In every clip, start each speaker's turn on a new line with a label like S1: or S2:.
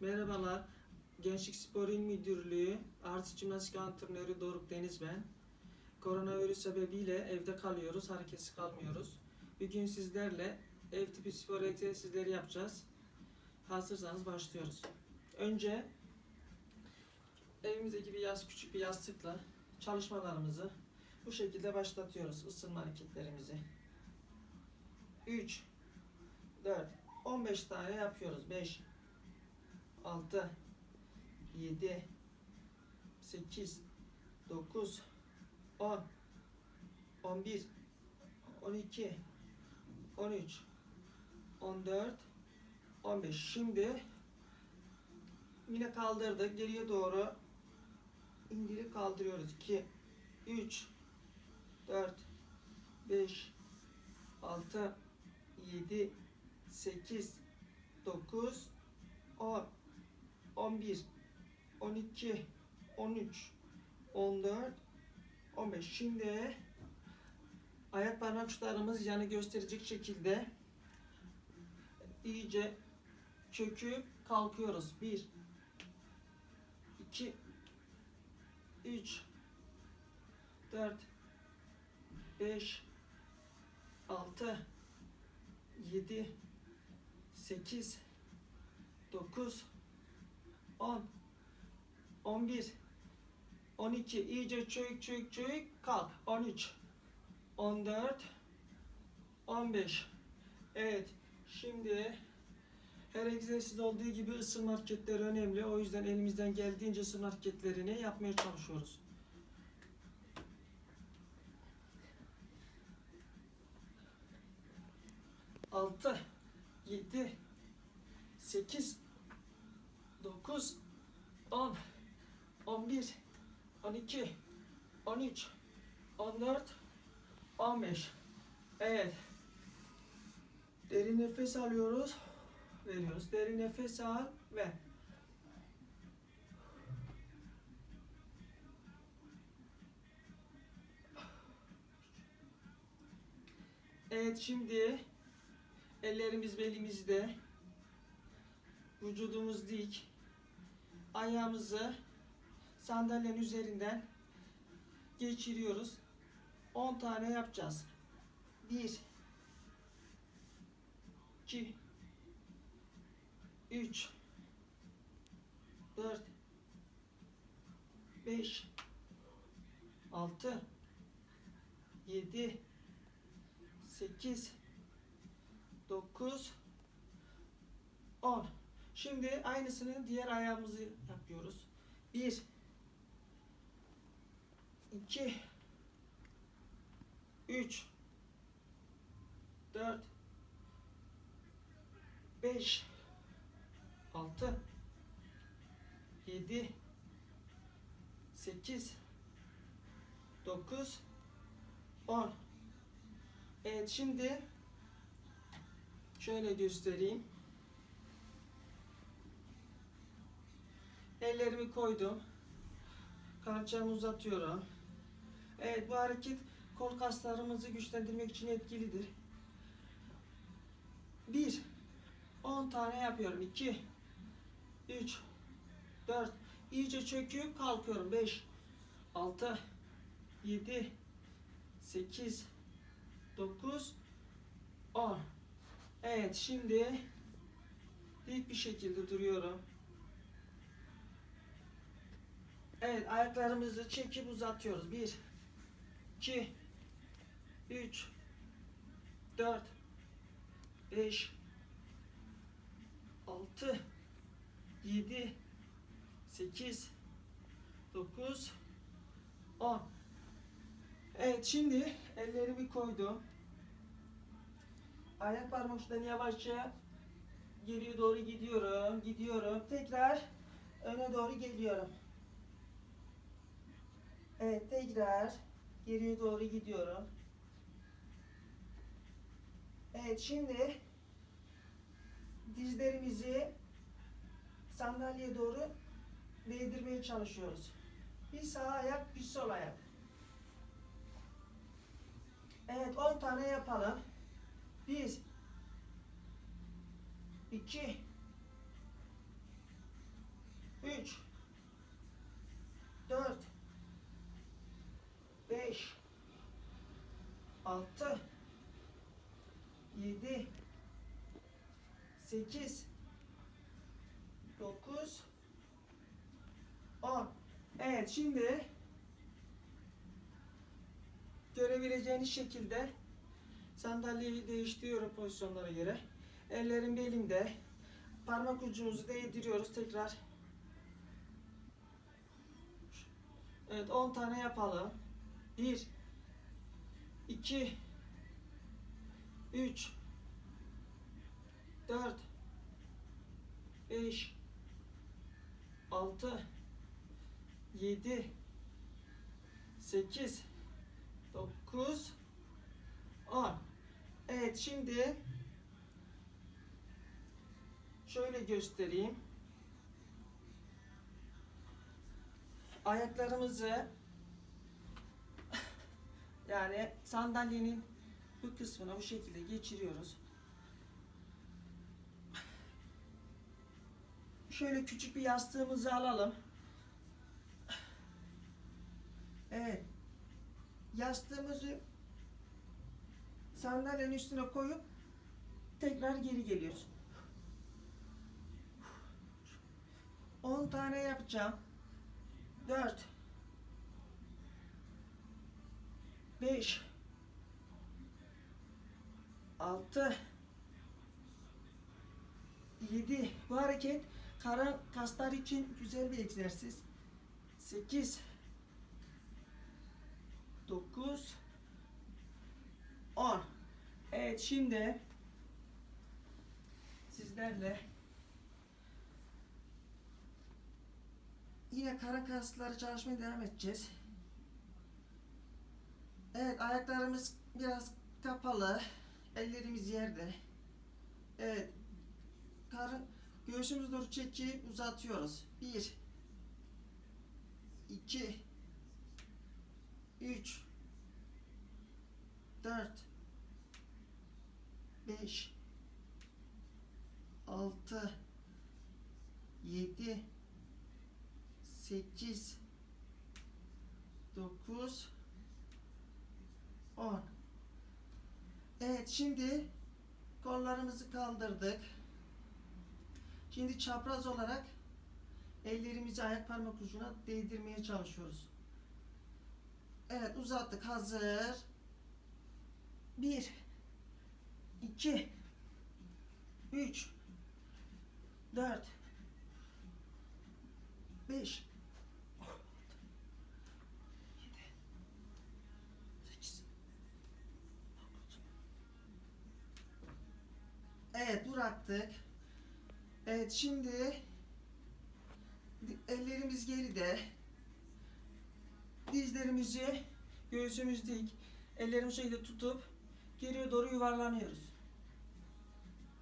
S1: Merhabalar. Gençlik Spor İl Müdürlüğü Artı Jimnastik Antrenörü Doruk Deniz ben. Koronavirüs sebebiyle evde kalıyoruz, hareketsiz kalmıyoruz. Bugün sizlerle ev tipi spor egzersizleri yapacağız. Hazırsanız başlıyoruz. Önce evimizdeki bir yaz, küçük bir yastıkla çalışmalarımızı bu şekilde başlatıyoruz ısınma hareketlerimizi. 3 4 15 tane yapıyoruz. 5 6 7 8 9 10 11 12 13 14 15 Şimdi yine kaldırdık. Geriye doğru indirip kaldırıyoruz. 2 3 4 5 6 7 8 9 10 11 12 13 14 15 Şimdi ayak parmak uçlarımız yanı gösterecek şekilde iyice çöküp kalkıyoruz. 1 2 3 4 5 6 7 8 9 10 11 12 iyice çök çök çök kalk. 13 14 15 Evet. Şimdi her egzersiz olduğu gibi ısınma hareketleri önemli. O yüzden elimizden geldiğince ısınma hareketlerini yapmaya çalışıyoruz. Altı, yedi, sekiz, dokuz, on, on bir, on iki, on üç, on dört, on beş. Evet. Derin nefes alıyoruz. Veriyoruz. Derin nefes al ve Evet şimdi ellerimiz belimizde. Vücudumuz dik. Ayağımızı sandalyenin üzerinden geçiriyoruz. 10 tane yapacağız. 1 2 3 4 5 6 7 8 9 10 Şimdi aynısını diğer ayağımızı yapıyoruz. 1 2 3 4 5 6 7 8 9 10 Evet şimdi şöyle göstereyim. Ellerimi koydum. Kalçamı uzatıyorum. Evet bu hareket kol kaslarımızı güçlendirmek için etkilidir. 1 10 tane yapıyorum. 2 3 4 iyice çöküp kalkıyorum. 5 6 7 8 9 10 Evet şimdi dik bir şekilde duruyorum. Evet ayaklarımızı çekip uzatıyoruz. 1 2 3 4 5 6 7 8 9 10 Evet şimdi ellerimi koydum. Ayak parmak uçlarını yavaşça geriye doğru gidiyorum. Gidiyorum. Tekrar öne doğru geliyorum. Evet tekrar geriye doğru gidiyorum. Evet şimdi dizlerimizi sandalyeye doğru değdirmeye çalışıyoruz. Bir sağ ayak, bir sol ayak. Evet 10 tane yapalım. 1 2 3 4 altı, yedi, sekiz, dokuz, on. Evet şimdi görebileceğiniz şekilde sandalyeyi değiştiriyorum pozisyonlara göre. Ellerim belimde. Parmak ucumuzu değdiriyoruz tekrar. Evet 10 tane yapalım. 1 2 3 4 5 6 7 8 9 10 Evet şimdi şöyle göstereyim. Ayaklarımızı yani sandalyenin bu kısmına bu şekilde geçiriyoruz. Şöyle küçük bir yastığımızı alalım. Evet. Yastığımızı sandalyenin üstüne koyup tekrar geri geliyoruz. 10 tane yapacağım. 4 5 6 7 Bu hareket karın kaslar için güzel bir egzersiz. 8 9 10 Evet şimdi sizlerle yine karın kasları çalışmaya devam edeceğiz. Evet ayaklarımız biraz kapalı. Ellerimiz yerde. Evet. Karın göğsümüz doğru çekip uzatıyoruz. 1 2 3 4 5 6 7 8 9 10 Evet şimdi kollarımızı kaldırdık. Şimdi çapraz olarak ellerimizi ayak parmak ucuna değdirmeye çalışıyoruz. Evet uzattık hazır. 1 2 3 4 5 8 Evet bıraktık. Evet şimdi di- ellerimiz geride. Dizlerimizi göğsümüz dik. Ellerimizi şöyle tutup geriye doğru yuvarlanıyoruz.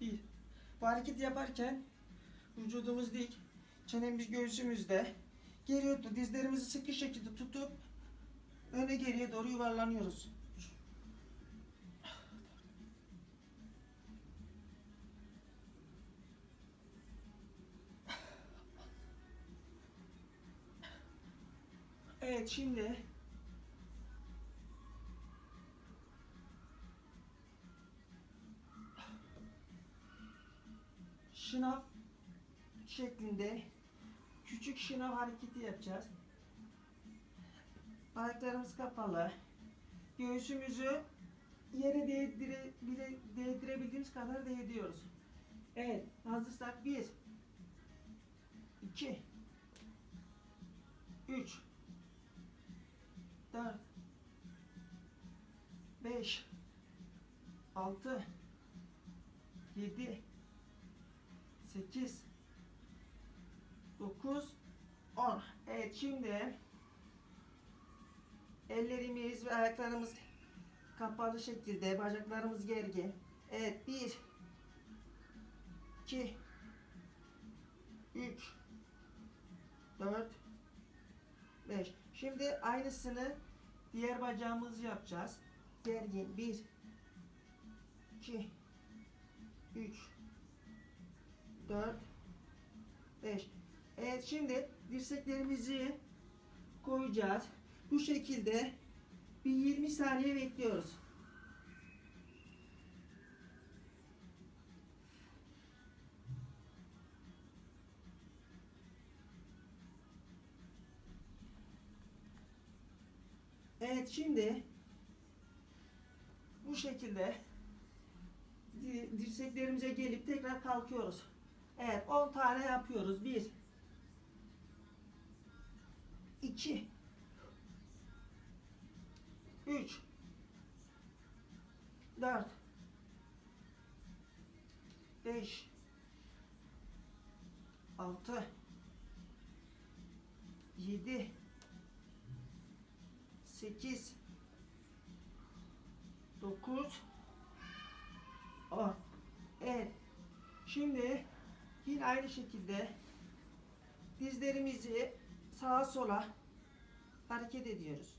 S1: Bir. Bu hareket yaparken vücudumuz dik. Çenemiz göğsümüzde. Geriye dizlerimizi sıkı şekilde tutup öne geriye doğru yuvarlanıyoruz. Evet şimdi şınav şeklinde küçük şınav hareketi yapacağız. Ayaklarımız kapalı. Göğsümüzü yere değdire, bile, değdirebildiğimiz kadar değdiriyoruz. Evet, hazırsak 1 2 3 4 5 6 7 8 9 10 Evet şimdi ellerimiz ve ayaklarımız kapalı şekilde bacaklarımız gergin. Evet 1 2 3 4 5 Şimdi aynısını diğer bacağımızı yapacağız. Gergin 1 2 3 4 5 Evet şimdi dirseklerimizi koyacağız. Bu şekilde bir 20 saniye bekliyoruz. Evet şimdi bu şekilde di- dirseklerimize gelip tekrar kalkıyoruz. Evet 10 tane yapıyoruz. 1 2 3 4 5 6 7 8 9 10 Evet. Şimdi yine aynı şekilde dizlerimizi sağa sola hareket ediyoruz.